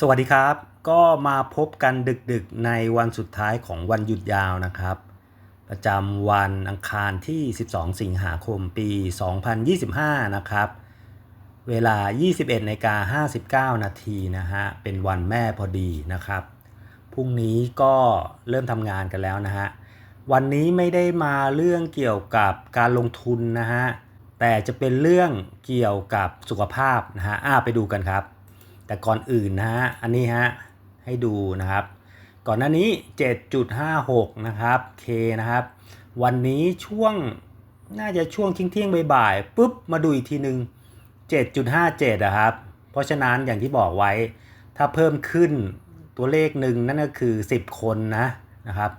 สวัสดีครับ ก็มาพบกันดึกๆในวันสุดท้ายของวันหยุดยาวนะครับ ประจำวันอังคารที่ 12 สิงหาคมปี 2025 นะครับ เวลา 21นาฬิกา59 นาทีนะฮะ เป็นวันแม่พอดีนะครับ พรุ่งนี้ก็เริ่มทำงานกันแล้วนะฮะ วันนี้ไม่ได้มาเรื่องเกี่ยวกับการลงทุนนะฮะ แต่จะเป็นเรื่องเกี่ยวกับสุขภาพนะฮะอ่าไปดูกันครับ แต่ก่อนอื่นนะฮะ อันนี้ฮะ ให้ดูนะครับ ก่อนหน้านี้ 7.56 นะครับ K นะครับ วันนี้ช่วงน่าจะช่วงเที่ยงๆบ่ายๆปุ๊บ มาดูอีกทีหนึ่ง7.57อะครับ เพราะฉะนั้นอย่างที่บอกไว้ ถ้าเพิ่มขึ้นตัวเลขหนึ่งนั่นก็คือ 10 คนนะนะครับ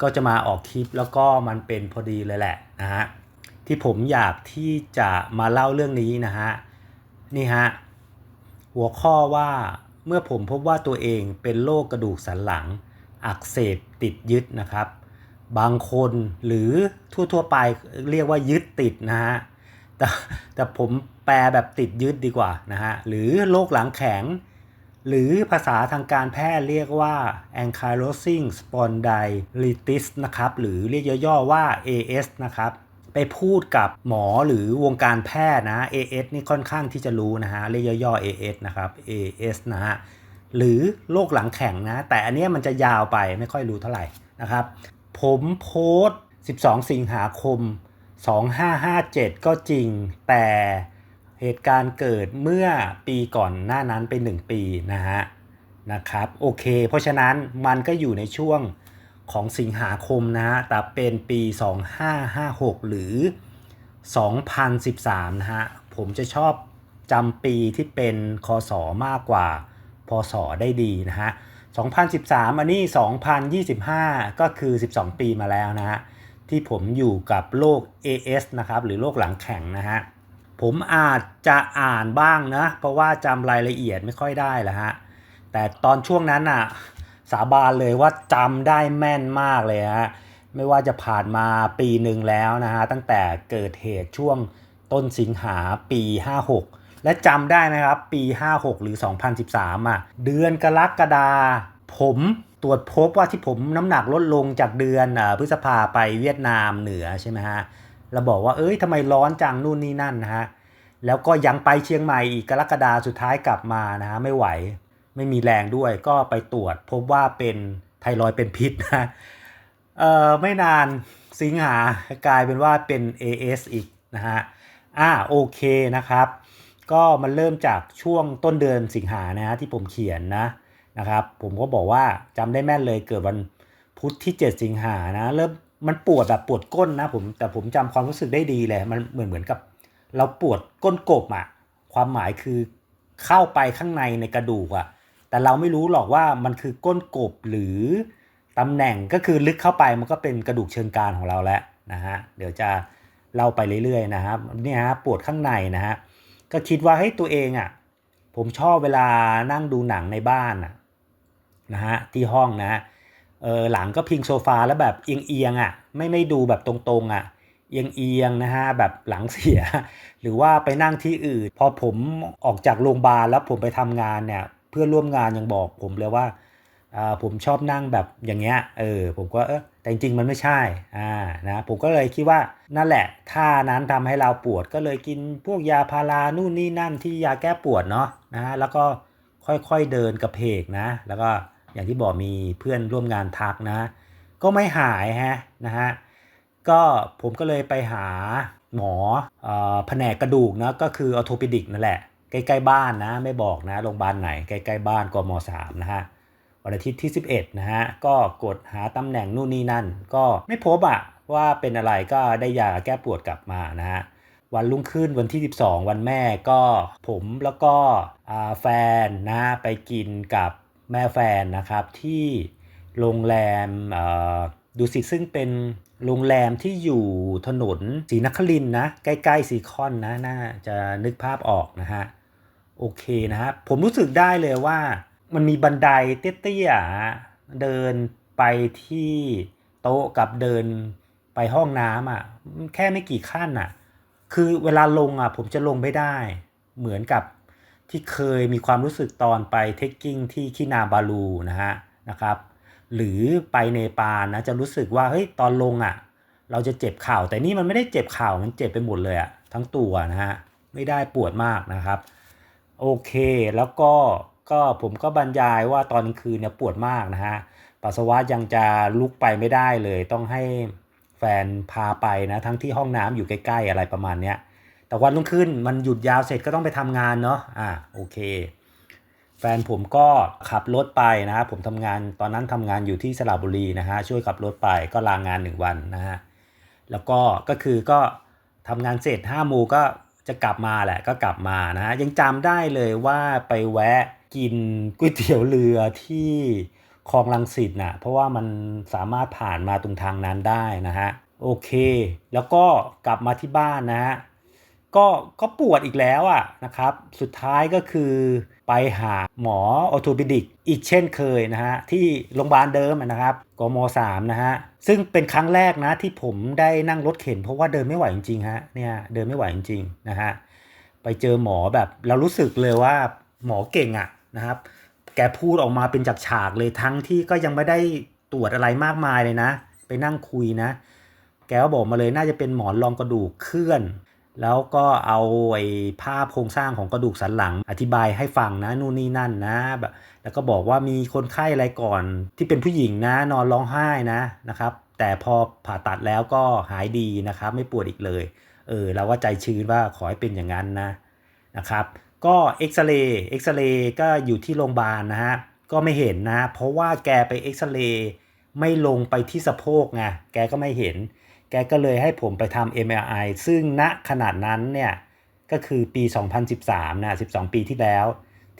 ก็จะมาออกคลิปแล้วก็มันเป็นพอดีเลยแหละนะฮะที่ผมอยากที่จะมาเล่าเรื่องนี้นะฮะนี่ฮะ หัวข้อว่าเมื่อผมพบว่าตัวเองเป็นโรคกระดูกสันหลัง อักเสบติดยึดนะครับ บางคนหรือทั่วๆไปเรียกว่ายึดติดนะฮะแต่แต่ผมแปลแบบติดยึดดีกว่านะฮะหรือโรคหลังแข็ง หรือภาษาทางการแพทย์เรียกว่า ankylosing spondylitis นะครับ หรือเรียกย่อๆว่า AS นะครับ ไปพูดกับหมอหรือวงการแพทย์นะ AS นี่ค่อนข้างที่จะรู้นะฮะเรียกย่อๆ AS นะครับ AS นะฮะหรือโรคหลังแข็งนะ แต่อันเนี้ยมันจะยาวไปไม่ค่อยรู้เท่าไหร่นะครับ ผมโพสต์ 12 สิงหาคม 2557 ก็จริง แต่เหตุการณ์เกิดเมื่อปีก่อนหน้านั้นเป็น 1 ปีนะฮะนะครับโอเค เพราะฉะนั้นมันก็อยู่ในช่วง ของสิงหาคมนะฮะแต่เป็นปี 2556 หรือ 2013 นะฮะ ผมจะชอบจำปีที่เป็นคศมากกว่า พศได้ดีนะฮะ 2013 อันนี้ 2025 ก็คือ 12 ปีมาแล้วนะฮะ ที่ผมอยู่กับโรค AS นะครับ หรือโรคหลังแข็งนะฮะ ผมอาจจะอ่านบ้างนะ เพราะว่าจำรายละเอียดไม่ค่อยได้แล้วฮะ แต่ตอนช่วงนั้นน่ะ สาบานเลยว่าจำได้แม่นมากเลยฮะไม่ว่าจะผ่านมาปีหนึ่งแล้วนะฮะตั้งแต่เกิดเหตุช่วงต้นสิงหาปี 56 และจำได้ไหมครับ ปี 56 หรือ 2013อะเดือนกรกฎาผมตรวจพบว่าที่ผมน้ำหนักลดลงจากเดือนอพฤษภาไปเวียดนามเหนือใช่ไหมฮะเราบอกว่าเอ้ยทำไมร้อนจังนู่นนี่นั่นนะฮะแล้วก็ยังไปเชียงใหม่อีกกรกฎาสุดท้ายกลับมานะฮะไม่ไหว ไม่มีแรงด้วย ก็ไปตรวจพบว่าเป็นไทรอยด์เป็นพิษนะเอ่อไม่นานสิงหากลายเป็นว่าเป็น AS อีกนะฮะอ่าโอเคนะครับ ก็มันเริ่มจากช่วงต้นเดือนสิงหานะฮะที่ผมเขียนนะนะครับผมก็บอกว่าจำได้แม่นเลยเกิดวันพุธที่ 7 สิงหานะเริ่มมันปวดแบบปวดก้นนะผมแต่ผมจำความรู้สึกได้ดีเลยมันเหมือนเหมือนกับ เราปวดก้นกบอะ่ะความหมายคือเข้าไปข้างในในกระดูกอะ่ะ แต่เราไม่รู้หรอกว่ามันคือก้นกบหรือตำแหน่งก็คือลึกเข้าไปมันก็เป็นกระดูกเชิงกรานของเราแล้วนะฮะเดี๋ยวจะเล่าไปเรื่อยๆนะครับเนี่ยฮะปวดข้างในนะฮะก็คิดว่าเฮ้ยตัวเองอะ่ะผมชอบเวลานั่งดูหนังในบ้านอะนะฮะที่ห้องนะฮะเออหลังก็พิงโซฟาแล้วแบบเอียงๆอะไม่ไม่ดูแบบตรงๆอะเอียงๆนะฮะแบบหลังเสีย หรือว่าไปนั่งที่อื่น พอผมออกจากโรงพยาบาลแล้วผมไปทำงานเนี่ย พื่อนร่วมงานยังบอกผมเลยว่าผมชอบนั่งแบบอย่างเงี้ยเออผมก็เออแต่จริงๆมันไม่ใช่อ่านะผมก็เลยคิดว่านั่นแหละท่านั้นทำให้เราปวดก็เลยกินพวกยาพารานู่นนี่นั่นที่ยาแก้ปวดเนาะนะฮะแล้วก็ค่อยๆเดินกระเพกนะ แล้วก็อย่างที่บอกมีเพื่อนร่วมงานทักนะ ก็ไม่หายฮะนะฮะก็ผมก็เลยไปหาหมอออแผนกกระดูกนะก็คือออโทปิดิกนั่นแหละ ใกล้ๆบ้านนะไม่บอกนะโรงพยาบาลไหนใกล้ๆบ้านกมสามนะฮะวันอาทิตย์ที่ 11นะฮะก็กดหาตำแหน่งนู่นนี่นั่น ก็ไม่พบอะว่าเป็นอะไรก็ได้ยาแก้ปวดกลับมานะฮะวันรุ่งขึ้นวันที่ 12 วันแม่ก็ผมแล้วก็แฟนนะไปกินกับแม่แฟนนะครับที่โรงแรมดูสิซึ่งเป็นโรงแรมที่อยู่ถนนศรีนครินนะ ใกล้ๆซีคอนนะ น่าจะนึกภาพออกนะฮะ โอเคนะฮะผมรู้สึกได้เลยว่ามันมีบันไดเตี้ยๆเดินไปที่โต๊ะกับเดินไปห้องน้ำอะแค่ไม่กี่ขั้นอะ คือเวลาลงอะ ผมจะลงไม่ได้ เหมือนกับที่เคยมีความรู้สึกตอนไปเทคกิ้งที่คินาบาลูนะฮะนะครับหรือไปเนปาลนะจะรู้สึกว่าเฮ้ยตอนลงอะ่ะ เราจะเจ็บเข่าแต่นี่มันไม่ได้เจ็บเข่ามันเจ็บไปหมดเลยอะทั้งตัวนะฮะไม่ได้ปวดมากนะครับ โอเค แล้วก็ก็ผมก็บรรยายว่าตอนกลางคืนเนี่ยปวดมากนะฮะปัสสาวะยังจะลุกไปไม่ได้เลย ต้องให้แฟนพาไปนะทั้งที่ห้องน้ำอยู่ใกล้ ๆ อะไรประมาณเนี้ยแต่วันรุ่งขึ้นมันหยุดยาวเสร็จก็ต้องไปทำงานเนาะอ่าโอเค แฟนผมก็ขับรถไปนะฮะผมทำงานตอนนั้นทำงานอยู่ที่สระบุรีนะฮะช่วยขับรถไปก็ลางงานหนึ่งวันนะฮะแล้วก็ก็คือก็ทำงานเสร็จ5้าโมงก็ จะกลับมาแหละก็กลับมานะฮะยังจำได้เลยว่าไปแวะกินก๋วยเตี๋ยวเรือที่คลองลังสิตนะเพราะว่ามันสามารถผ่านมาตรงทางนั้นได้นะฮะโอเค แล้วก็กลับมาที่บ้านนะฮะ ก็ก็ปวดอีกแล้วอะนะครับ สุดท้ายก็คือไปหาหมอออโทปิดิกอีกเช่นเคยนะฮะ ที่โรงพยาบาลเดิมนะครับกม3นะฮะ ซึ่งเป็นครั้งแรกนะที่ผมได้นั่งรถเข็นเพราะว่าเดินไม่ไหวจริงๆฮะเนี่ยเดินไม่ไหวจริงๆนะฮะไปเจอหมอแบบเรารู้สึกเลยว่าหมอเก่งอะนะครับ แกพูดออกมาเป็นจากฉากเลยทั้งที่ก็ยังไม่ได้ตรวจอะไรมากมายเลยนะ ไปนั่งคุยนะ แกก็บอกมาเลยน่าจะเป็นหมอนรองกระดูกเคลื่อน แล้วก็เอาไอ้ภาพโครงสร้างของกระดูกสันหลัง อธิบายให้ฟังนะนู่นนี่นั่นนะแบบแล้วก็บอกว่ามีคนไข้อะไรก่อนที่เป็นผู้หญิงนะนอนร้องไห้นะนะครับ แต่พอผ่าตัดแล้วก็หายดีนะครับ ไม่ปวดอีกเลยเออเราก็ใจชื้นว่าขอให้เป็นอย่างนั้นนะนะครับก็เอ็กซเรย์เอ็กซเรย์ก็อยู่ที่โรงพยาบาลนะฮะก็ไม่เห็นนะ เพราะว่าแกไปเอ็กซเรย์ไม่ลงไปที่สะโพกไงแกก็ไม่เห็น แกก็เลยให้ผมไปทำ MRI ซึ่งณขนาดนั้นเนี่ย ก็คือปี 2013 นะ 12 ปีที่แล้ว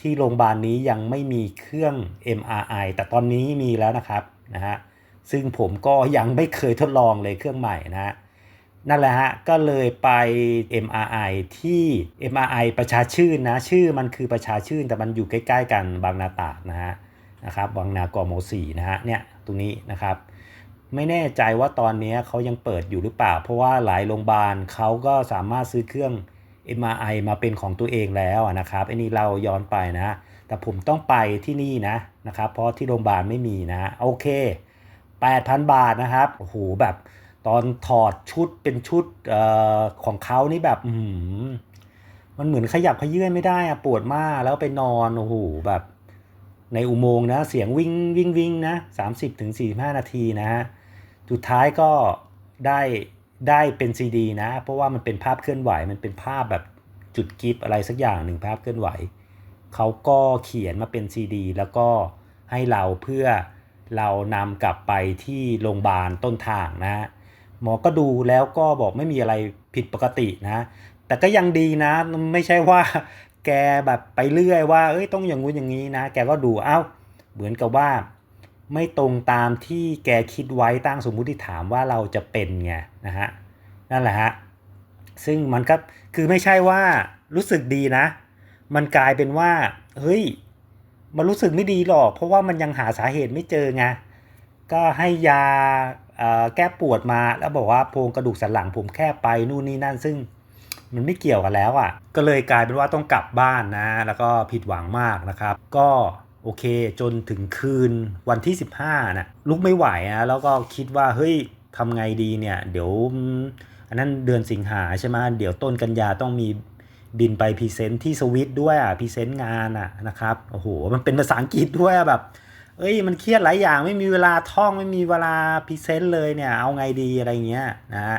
ที่โรงพยาบาลนี้ยังไม่มีเครื่อง MRI แต่ตอนนี้มีแล้วนะครับนะฮะ ซึ่งผมก็ยังไม่เคยทดลองเลยเครื่องใหม่นะฮะ นั่นแหละฮะ ก็เลยไป MRI ที่ MRI ประชาชื่นนะ ชื่อมันคือประชาชื่น แต่มันอยู่ใกล้ ๆ กันบางนาตาดนะฮะ นะครับ บางนากมสีนะฮะ เนี่ย ตรงนี้นะครับ ไม่แน่ใจว่าตอนนี้เขายังเปิดอยู่หรือเปล่า เพราะว่าหลายโรงพยาบาลเขาก็สามารถซื้อเครื่อง MRI มาเป็นของตัวเองแล้วนะครับไอ้นี่เราย้อนไปนะ แต่ผมต้องไปที่นี่นะนะครับ เพราะที่โรงพยาบาลไม่มีนะ โอเค 8,000 บาทนะครับโอ้โหแบบตอนถอดชุดเป็นชุดออของเขานี่แบบอืมมันเหมือนขยับขยื่นไม่ได้อะปวดมากแล้วไปนอนโอ้โหแบบในอุโมงค์นะ เสียงวิ่งวิ่งวิ่งนะ 30ถึง45 นาทีนะฮะ สุดท้ายก็ได้ได้เป็นซีดีนะ เพราะว่ามันเป็นภาพเคลื่อนไหว มันเป็นภาพแบบจุดกิฟอะไรสักอย่างหนึ่งภาพเคลื่อนไหว เขาก็เขียนมาเป็นซีดีแล้วก็ให้เราเพื่อเรานำกลับไปที่โรงพยาบาลต้นทางนะ หมอก็ดูแล้วก็บอกไม่มีอะไรผิดปกตินะ แต่ก็ยังดีนะ ไม่ใช่ว่าแกแบบไปเรื่อยว่า เอ้ยต้องอย่างงู้นอย่างนี้นะ แกก็ดูเอ้า เหมือนกับว่า ไม่ตรงตามที่แกคิดไว้ตั้งสมมุติฐานว่าเราจะเป็นไงนะฮะนั่นแหละฮะซึ่งมันก็คือไม่ใช่ว่ารู้สึกดีนะ มันกลายเป็นว่าเฮ้ยมันรู้สึกไม่ดีหรอก เพราะว่ามันยังหาสาเหตุไม่เจอไงก็ให้ยาแก้ปวดมาแล้วบอกว่าโพรงกระดูกสันหลังผมแค่ไปนู่นนี่นั่นซึ่งมันไม่เกี่ยวกันแล้วอะ่ะ ก็เลยกลายเป็นว่าต้องกลับบ้านนะ แล้วก็ผิดหวังมากนะครับ ก็ โอเค จนถึงคืนวันที่ 15นะลุกไม่ไหวนะแล้วก็คิดว่าเฮ้ยทำไงดีเนี่ยเดี๋ยวอันนั้นเดือนสิงหาใช่ไหมเดี๋ยวต้นกันยาต้องมีบินไปพรีเซนต์ที่สวิตด้วยอะพรีเซนต์งานอะนะครับโอ้โหมันเป็นภาษาอังกฤษด้วยแบบ เอ้ยมันเครียดหลายอย่างไม่มีเวลาท่องไม่มีเวลาพรีเซนต์เลยเนี่ยเอาไงดีอะไรเงี้ยนะฮะ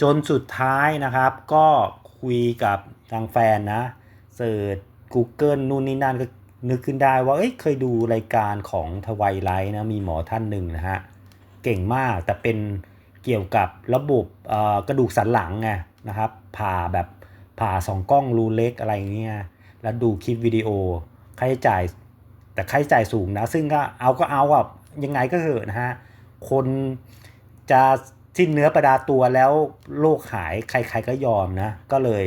จนสุดท้ายนะครับก็คุยกับทางแฟนนะเสิร์ช Google นู่นนี่นั่นก็ นึกขึ้นได้ว่าเอ้ยเคยดูรายการของทวายไลท์นะมีหมอท่านหนึ่งนะฮะเก่งมากแต่เป็นเกี่ยวกับระบบกระดูกสันหลังไงนะครับผ่าแบบผ่าสองกล้องรูเล็กอะไรเงี้ยแล้วดูคลิปวิดีโอค่าใช้จ่ายแต่ค่าใช้จ่ายสูงนะ ซึ่งก็เอาก็เอาอะยังไงก็เถอะนะฮะคนจะสิ้นเนื้อประดาตัวแล้วโรคหายใครๆก็ยอมนะ ก็เลย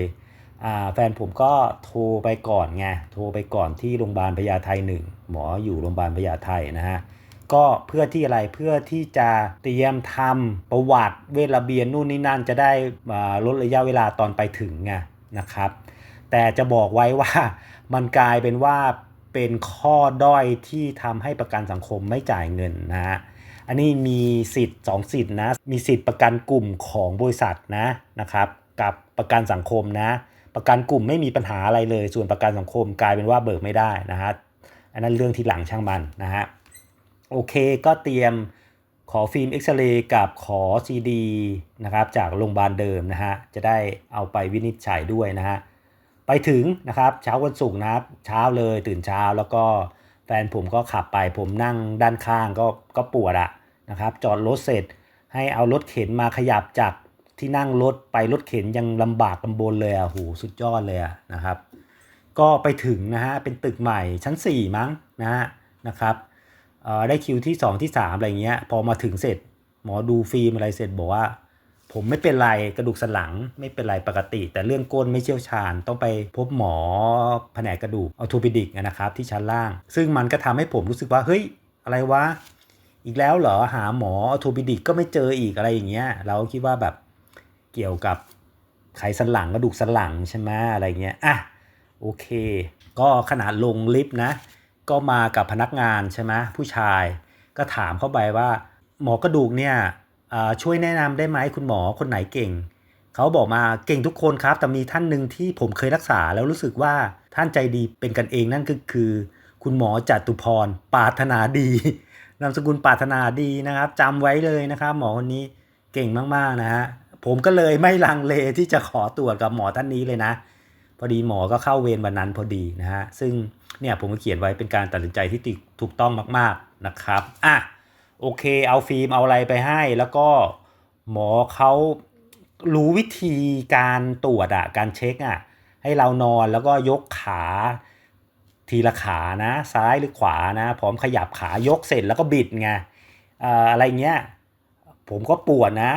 แฟนผมก็โทรไปก่อนไงโทรไปก่อนที่โรงพยาบาลพญาไทหนึ่งหมออยู่โรงพยาบาลพญาไทนะฮะก็เพื่อที่อะไรเพื่อที่จะเตรียมทำประวัติเวทระเบียนนู่นนี่นั่นจะได้ลดระยะเวลาตอนไปถึงไงนะครับ แต่จะบอกไว้ว่ามันกลายเป็นว่าเป็นข้อด้อยที่ทำให้ประกันสังคมไม่จ่ายเงินนะฮะอันนี้มีสิทธิ์ 2 สิทธิ์นะมีสิทธิ์ประกันกลุ่มของบริษัทนะนะครับ กับประกันสังคมนะ ประกันกลุ่มไม่มีปัญหาอะไรเลย ส่วนประกันสังคมกลายเป็นว่าเบิกไม่ได้นะฮะอันนั้นเรื่องที่หลังช่างมันนะฮะโอเคก็เตรียมขอฟิล์มเอ็กซเรย์กับขอซีดีนะครับจากโรงพยาบาลเดิมนะฮะจะได้เอาไปวินิจฉัยด้วยนะฮะไปถึงนะครับเช้าวันศุกร์นะครับเช้าเลยตื่นเช้าแล้วก็แฟนผมก็ขับไปผมนั่งด้านข้างก็ก็ปวดอะนะครับจอดรถเสร็จให้เอารถเข็นมาขยับจาก ที่นั่งรถไปรถเข็นยังลำบากลำบนเลยอะโหสุดยอดเลยอะนะครับ ก็ไปถึงนะฮะเป็นตึกใหม่ชั้น 4 มั้งนะฮะนะครับเออได้คิวที่ 2 ที่ 3 อะไรเงี้ย พอมาถึงเสร็จ หมอดูฟิล์มอะไรเสร็จบอกว่า ผมไม่เป็นไรกระดูกสันหลังไม่เป็นไรปกติ แต่เรื่องก้นไม่เชี่ยวชาญ ต้องไปพบหมอแผนกกระดูกออโทปิดิกนะครับที่ชั้นล่าง ซึ่งมันก็ทำให้ผมรู้สึกว่าเฮ้ยอะไรวะอีกแล้วเหรอหาหมอออโทปิดิกก็ไม่เจออีกอะไรอย่างเงี้ยเราคิดว่าแบบ เกี่ยวกับไขสันหลังกระดูกสันหลังใช่ไหมอะไรเงี้ย อะ โอเค ก็ขนาดลงลิฟต์นะ ก็มากับพนักงานใช่ไหมผู้ชาย ก็ถามเข้าไปว่า หมอกระดูกเนี่ยช่วยแนะนำได้ไหมคุณหมอคนไหนเก่ง เขาบอกมาเก่งทุกคนครับ แต่มีท่านหนึ่งที่ผมเคยรักษาแล้วรู้สึกว่าท่านใจดีเป็นกันเองนั่นก็คือ คุณหมอจตุพรปาถนาดีนามสกุลปาถนาดีนะครับจำไว้เลยนะครับ หมอคนนี้เก่งมากๆนะฮะ ผมก็เลยไม่ลังเลที่จะขอตรวจกับหมอท่านนี้เลยนะ พอดีหมอก็เข้าเวรวันนั้นพอดีนะฮะ ซึ่งเนี่ยผมก็เขียนไว้เป็นการตัดสินใจที่ติถูกต้องมาก ๆนะครับ อะโอเค เอาฟิล์มเอาอะไรไปให้ แล้วก็หมอเขารู้วิธีการตรวจอะการเช็คอะให้เรานอนแล้วก็ยกขาทีละขานะ ซ้ายหรือขวานะ พร้อมขยับขายกเสร็จแล้วก็บิดไงอออะไรเงี้ยผมก็ปวดนะ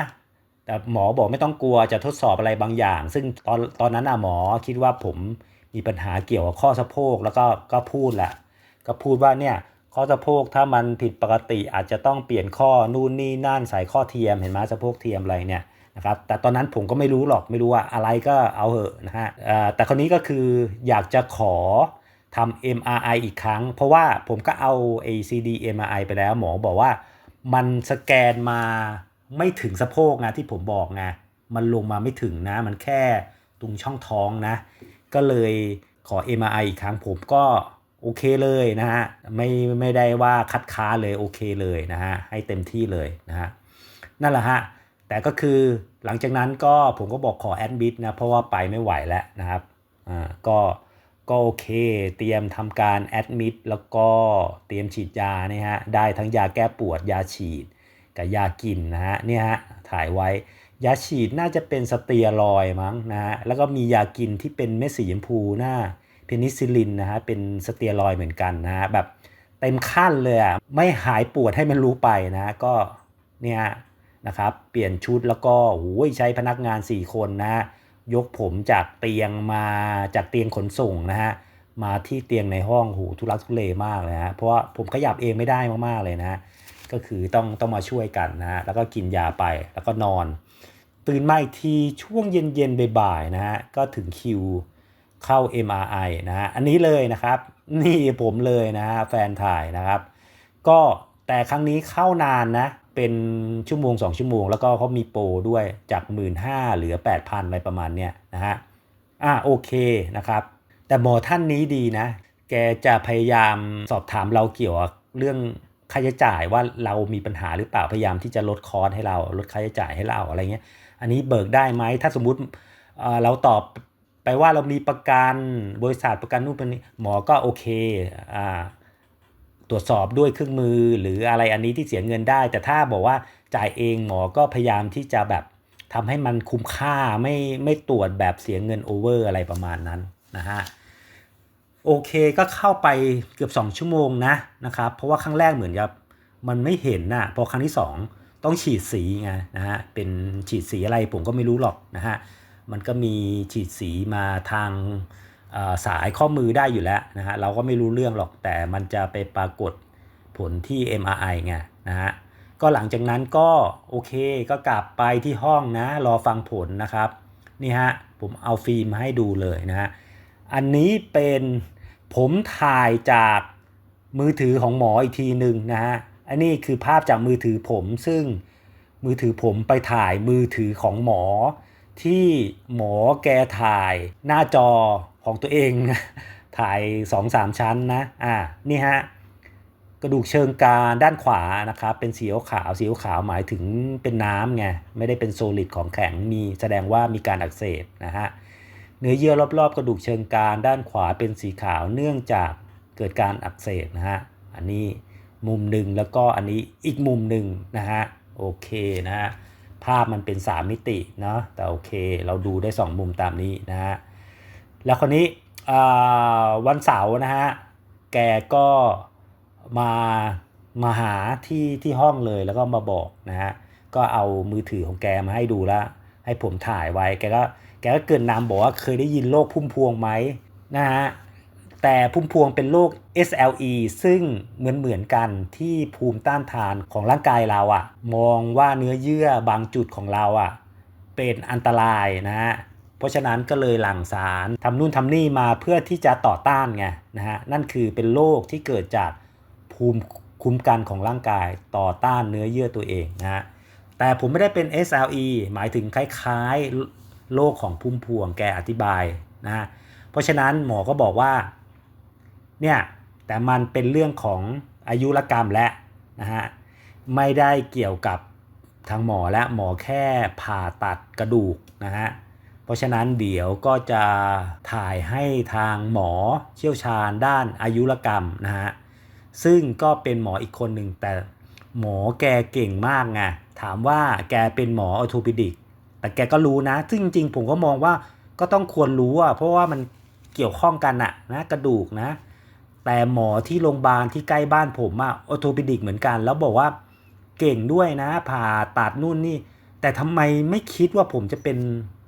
แต่หมอบอกไม่ต้องกลัวจะทดสอบอะไรบางอย่าง ซึ่งตอนตอนนั้นอะหมอคิดว่าผมมีปัญหาเกี่ยวกับข้อสะโพกแล้วก็ก็พูดแหละก็พูดว่าเนี่ยข้อสะโพกถ้ามันผิดปกติอาจจะต้องเปลี่ยนข้อนู่นนี่นั่นใส่ข้อเทียมเห็นไหมสะโพกเทียมอะไรเนี่ยนะครับแต่ตอนนั้นผมก็ไม่รู้หรอกไม่รู้ว่าอะไรก็เอาเหอะนะฮะแต่คนนี้ก็คืออยากจะขอทำ MRI อีกครั้ง เพราะว่าผมก็เอา ACD MRI ไปแล้วหมอบอกว่ามันสแกนมา ไม่ถึงสะโพกนะที่ผมบอกไงมันลงมาไม่ถึงนะ มันแค่ตรงช่องท้องนะ ก็เลยขอ MRI อีกครั้งผมก็โอเคเลยนะฮะไม่ไม่ได้ว่าคัดค้านเลยโอเคเลยนะฮะให้เต็มที่เลยนะฮะนั่นแหละฮะแต่ก็คือหลังจากนั้นก็ผมก็บอกขอแอดมิดนะเพราะว่าไปไม่ไหวแล้วนะครับอ่าก็ก็โอเคเตรียมทำการแอดมิดแล้วก็เตรียมฉีดยานี่ฮะได้ทั้งยาแก้ปวดยาฉีด กับยากินนะฮะเนี่ยฮะถ่ายไว้ ยาฉีดน่าจะเป็นสเตียรอยมั้งนะฮะแล้วก็มียากินที่เป็นเม็ดสีชมพูหน้าเพนิซิลินนะฮะเป็นสเตียรอยเหมือนกันนะฮะแบบเต็มขั้นเลยอะไม่หายปวดให้มันรู้ไปนะก็เนี่ยนะครับเปลี่ยนชุดแล้วก็โอ้ยใช้พนักงาน 4 คนนะฮะยกผมจากเตียงมาจากเตียงขนส่งนะฮะมาที่เตียงในห้องหูทุลักทุเลมากเลยฮะเพราะว่าผมขยับเองไม่ได้มากๆเลยนะ ก็คือต้องต้องมาช่วยกันนะฮะแล้วก็กินยาไปแล้วก็นอน ตื่นมาอีกทีช่วงเย็นๆบ่ายๆนะฮะก็ถึงคิวเข้า MRI นะฮะอันนี้เลยนะครับ นี่ผมเลยนะฮะแฟนถ่ายนะครับ ก็แต่ครั้งนี้เข้านานนะ เป็นชั่วโมง 2 ชั่วโมง แล้วก็เขามีโปรด้วยจาก 1 5ื่นเหลือ 8,000 อะไรประมาณเนี้ยนะฮะอ่าโอเคนะครับ แต่หมอท่านนี้ดีนะ แกจะพยายามสอบถามเราเกี่ยวกับเรื่อง ค่าใช้จ่ายว่าเรามีปัญหาหรือเปล่าพยายามที่จะลดคอร์สให้เราลดค่าใช้จ่ายให้เราอะไรเงี้ย อันนี้เบิกได้ไหมถ้าสมมุติเราตอบไปว่าเรามีประกันบริษัทประกันนู่นเป็นหมอก็โอเคอ่าตรวจสอบด้วยเครื่องมือหรืออะไรอันนี้ที่เสียเงินได้ แต่ถ้าบอกว่าจ่ายเองหมอก็พยายามที่จะแบบทำให้มันคุ้มค่าไม่ไม่ตรวจแบบเสียเงินโอเวอร์อะไรประมาณนั้นนะฮะ โอเคก็เข้าไปเกือบ 2 ชั่วโมงนะนะครับ เพราะว่าครั้งแรกเหมือนกับมันไม่เห็นนะพอครั้งที่ 2 ต้องฉีดสีไงนะฮะเป็นฉีดสีอะไรผมก็ไม่รู้หรอกนะฮะมันก็มีฉีดสีมาทางสายข้อมือได้อยู่แล้วนะฮะเราก็ไม่รู้เรื่องหรอกแต่มันจะไปปรากฏผลที่ MRI ไงนะฮะก็หลังจากนั้นก็โอเคก็กลับไปที่ห้องนะ รอฟังผลนะครับ นี่ฮะผมเอาฟิล์มมาให้ดูเลยนะฮะอันนี้เป็น ผมถ่ายจากมือถือของหมออีกทีหนึ่งนะฮะ อันนี้คือภาพจากมือถือผมซึ่งมือถือผมไปถ่ายมือถือของหมอ ที่หมอแกถ่ายหน้าจอของตัวเองถ่าย2-3ชั้นนะ อ่า นี่ฮะ กระดูกเชิงกรานด้านขวานะครับ เป็นสีขาว สีขาวหมายถึงเป็นน้ำไง ไม่ได้เป็นโซลิดของแข็ง มีแสดงว่ามีการอักเสบนะฮะ นื้อเยื่อรอบๆ กระดูกเชิงกรานด้านขวาเป็นสีขาวเนื่องจากเกิดการอักเสบนะฮะ อันนี้มุมหนึ่งแล้วก็อันนี้อีกมุมหนึ่งนะฮะ โอเคนะฮะ ภาพมันเป็น 3 มิติเนาะ แต่โอเค เราดูได้ 2 มุมตามนี้นะฮะ แล้วคนนี้วันเสาร์นะฮะ แกก็มามาหาที่ที่ห้องเลยแล้วก็มาบอกนะฮะ ก็เอามือถือของแกมาให้ดูแล้วให้ผมถ่ายไว้ แกก็ แกก็เกินนามบอกว่าเคยได้ยินโรคพุ่มพวงไหมนะฮะแต่พุ่มพวงเป็นโรค SLE ซึ่งเหมือนเหมือนกันที่ภูมิต้านทานของร่างกายเราอะมองว่าเนื้อเยื่อบางจุดของเราอะเป็นอันตรายนะฮะเพราะฉะนั้นก็เลยหลั่งสารทำนู่นทำนี่มาเพื่อที่จะต่อต้านไงนะฮะนั่นคือเป็นโรคที่เกิดจากภูมิคุ้มกันของร่างกายต่อต้านเนื้อเยื่อตัวเองนะฮะแต่ผมไม่ได้เป็น SLE หมายถึงคล้ายๆ โรคของพุ่มพวงแกอธิบายนะฮะเพราะฉะนั้นหมอก็บอกว่าเนี่ยแต่มันเป็นเรื่องของอายุรกรรมและนะฮะไม่ได้เกี่ยวกับทางหมอและหมอแค่ผ่าตัดกระดูกนะฮะเพราะฉะนั้นเดี๋ยวก็จะถ่ายให้ทางหมอเชี่ยวชาญด้านอายุรกรรมนะฮะซึ่งก็เป็นหมออีกคนหนึ่งแต่หมอแกเก่งมากไงถามว่าแกเป็นหมอออโทปิดิก แต่แกก็รู้นะ ซึ่งจริง ๆ ผมก็มองว่าก็ต้องควรรู้อะเพราะว่ามันเกี่ยวข้องกันอะนะกระดูกนะ แต่หมอที่โรงพยาบาลที่ใกล้บ้านผมอะออโทปิดิกเหมือนกัน แล้วบอกว่าเก่งด้วยนะ ผ่าตัดนู่นนี่ แต่ทำไมไม่คิดว่าผมจะเป็น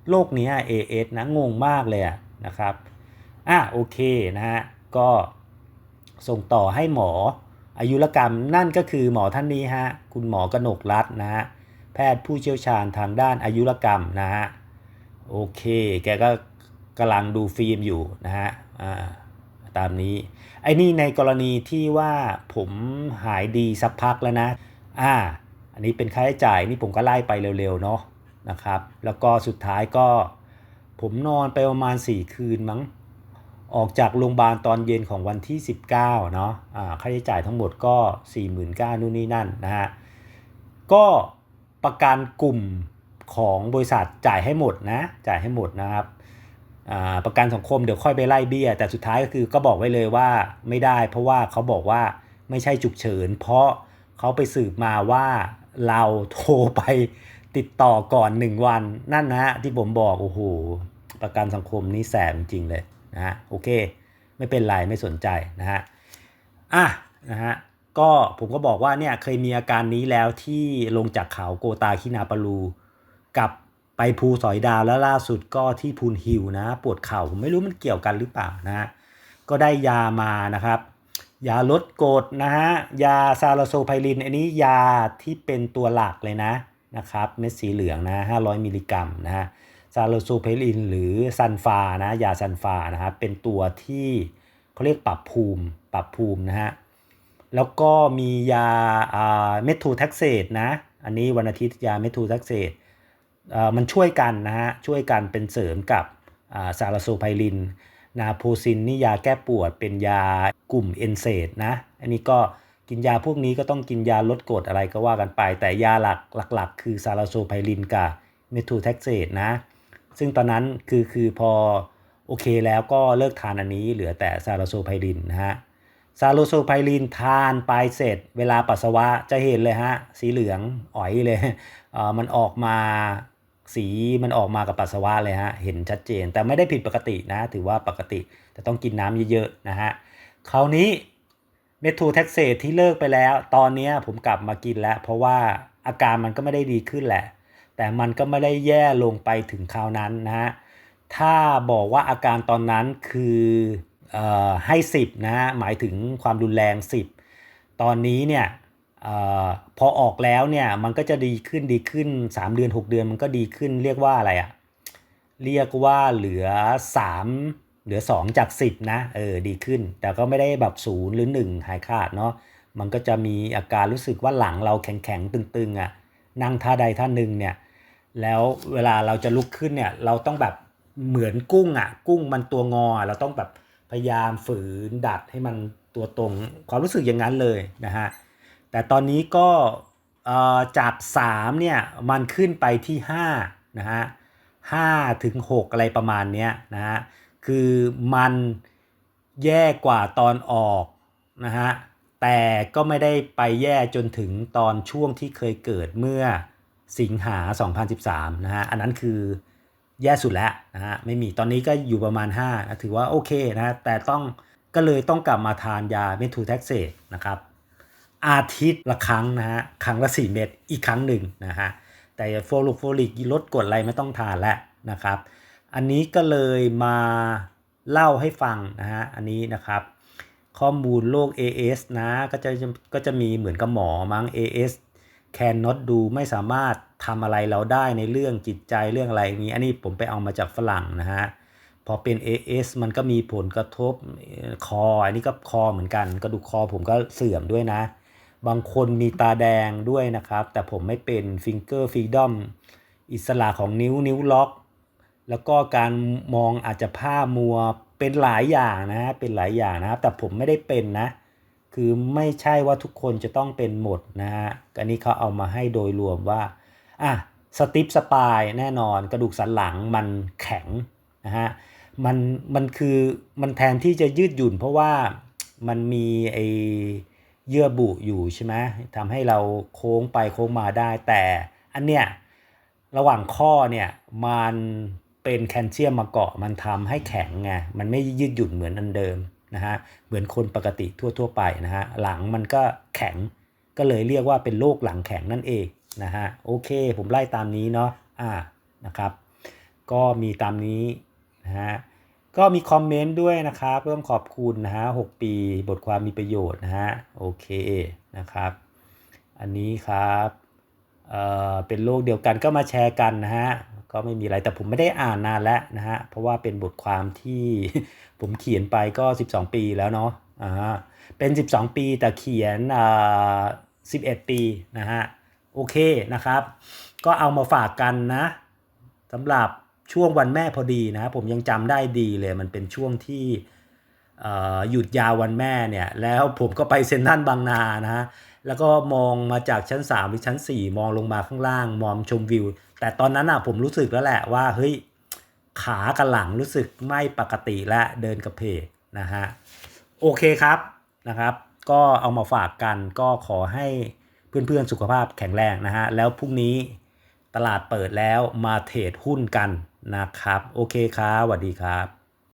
โรคนี้ AS นะงงมากเลยนะครับอะโอเคนะฮะก็ส่งต่อให้หมออายุรกรรมนั่นก็คือหมอท่านนี้ฮะคุณหมอกนกรัตน์นะฮะ พทย์ผู้เชี่ยวชาญทางด้านอายุรกรรมนะฮะ โอเค แกก็กำลังดูฟิล์มอยู่นะฮะตามนี้ ไอ้นี่ในกรณีที่ว่าผมหายดีสักพักแล้วนะ อ่า อันนี้เป็นค่าใช้จ่ายนี่ผมก็ไล่ไปเร็วๆเนาะนะครับ แล้วก็สุดท้ายก็ ผมนอนไปประมาณ 4 คืนมั้ง ออกจากโรงพยาบาลตอนเย็นของวันที่ 19เนาะ อ่า ค่าใช้จ่ายทั้งหมดก็ 49,000นู่นนี่นั่นนะฮะ ก็ ประกันกลุ่มของบริษัทจ่ายให้หมดนะจ่ายให้หมดนะครับประกันสังคมเดี๋ยวค่อยไปไล่เบี้ย แต่สุดท้ายก็คือก็บอกไว้เลยว่าไม่ได้ เพราะว่าเขาบอกว่าไม่ใช่ฉุกเฉิน เพราะเขาไปสืบมาว่าเราโทรไปติดต่อก่อน1วัน นั่นนะที่ผมบอกโอ้โหประกันสังคมนี่แสบจริงเลยนะฮะโอเค ไม่เป็นไรไม่สนใจนะฮะอะนะฮะ ก็ผมก็บอกว่าเนี่ยเคยมีอาการนี้แล้วที่ลงจากเขาโกตาคินาปารูกับไปภูสอยดาวแล้วล่าสุดก็ที่พูนฮิลนะ ปวดเข่าผมไม่รู้มันเกี่ยวกันหรือเปล่านะฮะก็ได้ยามานะครับ ยาลดกรดนะฮะยาซาลาโซไพลิน อันนี้ยาที่เป็นตัวหลักเลยนะนะครับเม็ดสีเหลืองนะ500 มิลลิกรัมนะฮะซาลาโซไพลิน หรือซันฟานะยาซันฟานะครับเป็นตัวที่เขาเรียกปรับภูมิปรับภูมินะฮะ แล้วก็มียาเมทูแท็กเซตนะ อันนี้วันอาทิตย์ยาเมทูแท็กเซตมันช่วยกันนะฮะ ช่วยกันเป็นเสริมกับซาลาโซไพลิน นาโพซินนี่ยาแก้ปวดเป็นยากลุ่มเอนเซดนะ อันนี้ก็กินยาพวกนี้ก็ต้องกินยาลดกรดอะไรก็ว่ากันไป แต่ยาหลักหลักๆ คือซาลาโซไพลินกับเมทูแท็กเซตนะ ซึ่งตอนนั้นคือคือพอโอเคแล้วก็เลิกทานอันนี้เหลือแต่ซาลาโซไพลินนะฮะ ซาโลโซไพลินทานไปเสร็จ เวลาปัสสาวะจะเห็นเลยฮะ สีเหลืองอ๋อยเลยเออมันออกมาสีมันออกมากับปัสสาวะเลยฮะ เห็นชัดเจน แต่ไม่ได้ผิดปกตินะ ถือว่าปกติ แต่ต้องกินน้ำเยอะๆนะฮะ คราวนี้เมทูแท็กเซตที่เลิกไปแล้ว ตอนนี้ผมกลับมากินแล้ว เพราะว่าอาการมันก็ไม่ได้ดีขึ้นแหละ แต่มันก็ไม่ได้แย่ลงไปถึงคราวนั้นนะฮะ ถ้าบอกว่าอาการตอนนั้นคือ ให้ 10 นะ หมายถึงความรุนแรง 10 ตอนนี้เนี่ยออพอออกแล้วเนี่ยมันก็จะดีขึ้นดีขึ้น 3 เดือน 6 เดือนมันก็ดีขึ้นเรียกว่าอะไรอะเรียกว่าเหลือ 3 เหลือ 2 จาก 10 นะเออดีขึ้น แต่ก็ไม่ได้แบบศูนย์หรือ 1 หายขาดเนาะมันก็จะมีอาการรู้สึกว่าหลังเราแข็งๆ ตึงๆอะ่ะนั่งท่าใดท่าหนึ่งเนี่ยแล้วเวลาเราจะลุกขึ้นเนี่ยเราต้องแบบเหมือนกุ้งอะ่ะ กุ้งมันตัวงอเราต้องแบบ พยายามฝืนดัดให้มันตัวตรงความรู้สึกอย่างนั้นเลยนะฮะแต่ตอนนี้ก็จาก3เนี่ยมันขึ้นไปที่5นะฮะ5ถึง6อะไรประมาณเนี้ยนะฮะคือมันแย่กว่าตอนออกนะฮะแต่ก็ไม่ได้ไปแย่จนถึงตอนช่วงที่เคยเกิดเมื่อสิงหา 2013นะฮะอันนั้นคือ แย่สุดแล้วนะฮะไม่มีตอนนี้ก็อยู่ประมาณ5นะถือว่าโอเคนะแต่ต้องก็เลยต้องกลับมาทานยาเมทูแท็กเซตนะครับอาทิตย์ละครั้งนะฮะครั้งละ 4 เม็ดอีกครั้งหนึ่งนะฮะแต่โฟลูโฟลิกลดกรดอะไรไม่ต้องทานแล้วนะครับ อันนี้ก็เลยมาเล่าให้ฟังนะฮะอันนี้นะครับ ข้อมูลโรค AS นะก็จะก็จะมีเหมือนกับหมอมั้ง AS cannot do ไม่สามารถทำอะไรเราได้ในเรื่องจิตใจเรื่องอะไรอย่างนี้ อันนี้ผมไปเอามาจากฝรั่งนะฮะ พอเป็น AS มันก็มีผลกระทบคอ อันนี้ก็คอเหมือนกัน กระดูกคอผมก็เสื่อมด้วยนะ บางคนมีตาแดงด้วยนะครับ แต่ผมไม่เป็น finger freedom อิสระของนิ้วนิ้วล็อก แล้วก็การมองอาจจะผ้ามัวเป็นหลายอย่างนะฮะเป็นหลายอย่างนะครับ แต่ผมไม่ได้เป็นนะ คือไม่ใช่ว่าทุกคนจะต้องเป็นหมดนะฮะ อันนี้เขาเอามาให้โดยรวมว่า อะ สติปสปายแน่นอนกระดูกสันหลังมันแข็งนะฮะ มัน มันคือ มันแทนที่จะยืดหยุ่น เพราะว่ามันมีไอเยื่อบุอยู่ใช่ไหมทำให้เราโค้งไปโค้งมาได้ แต่อันเนี้ยระหว่างข้อเนี่ยมันเป็นแคลเซียมมาเกาะมันทำให้แข็งไง มันไม่ยืดหยุ่นเหมือนอันเดิม นะฮะเหมือนคนปกติทั่วๆไปนะฮะหลังมันก็แข็งก็เลยเรียกว่าเป็นโรคหลังแข็งนั่นเองนะฮะโอเค ผมไล่ตามนี้เนาะอ่านะครับ ก็มีตามนี้นะฮะก็มีคอมเมนต์ด้วยนะครับเริ่มขอบคุณนะฮะ6ปีบทความมีประโยชน์นะฮะโอเคนะครับอันนี้ครับเอ่อเป็นโรคเดียวกันก็มาแชร์กันนะฮะ ก็ไม่มีอะไรแต่ผมไม่ได้อ่านนานแล้วนะฮะเพราะว่าเป็นบทความที่ผมเขียนไปก็ 12 ปีแล้วเนาะอ่าเป็น 12 ปีแต่เขียนอ่า11 ปีนะฮะโอเคนะครับ ก็เอามาฝากกันนะสำหรับช่วงวันแม่พอดีนะผมยังจำได้ดีเลยมันเป็นช่วงที่หยุดยาววันแม่เนี่ยแล้วผมก็ไปเซ็นทรัลบางนานะฮะแล้วก็มองมาจากชั้น 3 หรือชั้น 4 มองลงมาข้างล่าง มองชมวิว แต่ตอนนั้นอะผมรู้สึกแล้วแหละว่าเฮ้ยขากับหลังรู้สึกไม่ปกติและเดินกระเพกนะฮะโอเคครับนะครับ ก็เอามาฝากกันก็ขอให้เพื่อนๆสุขภาพแข็งแรงนะฮะแล้วพรุ่งนี้ตลาดเปิดแล้วมาเทรดหุ้นกันนะครับ โอเคครับสวัสดีครับ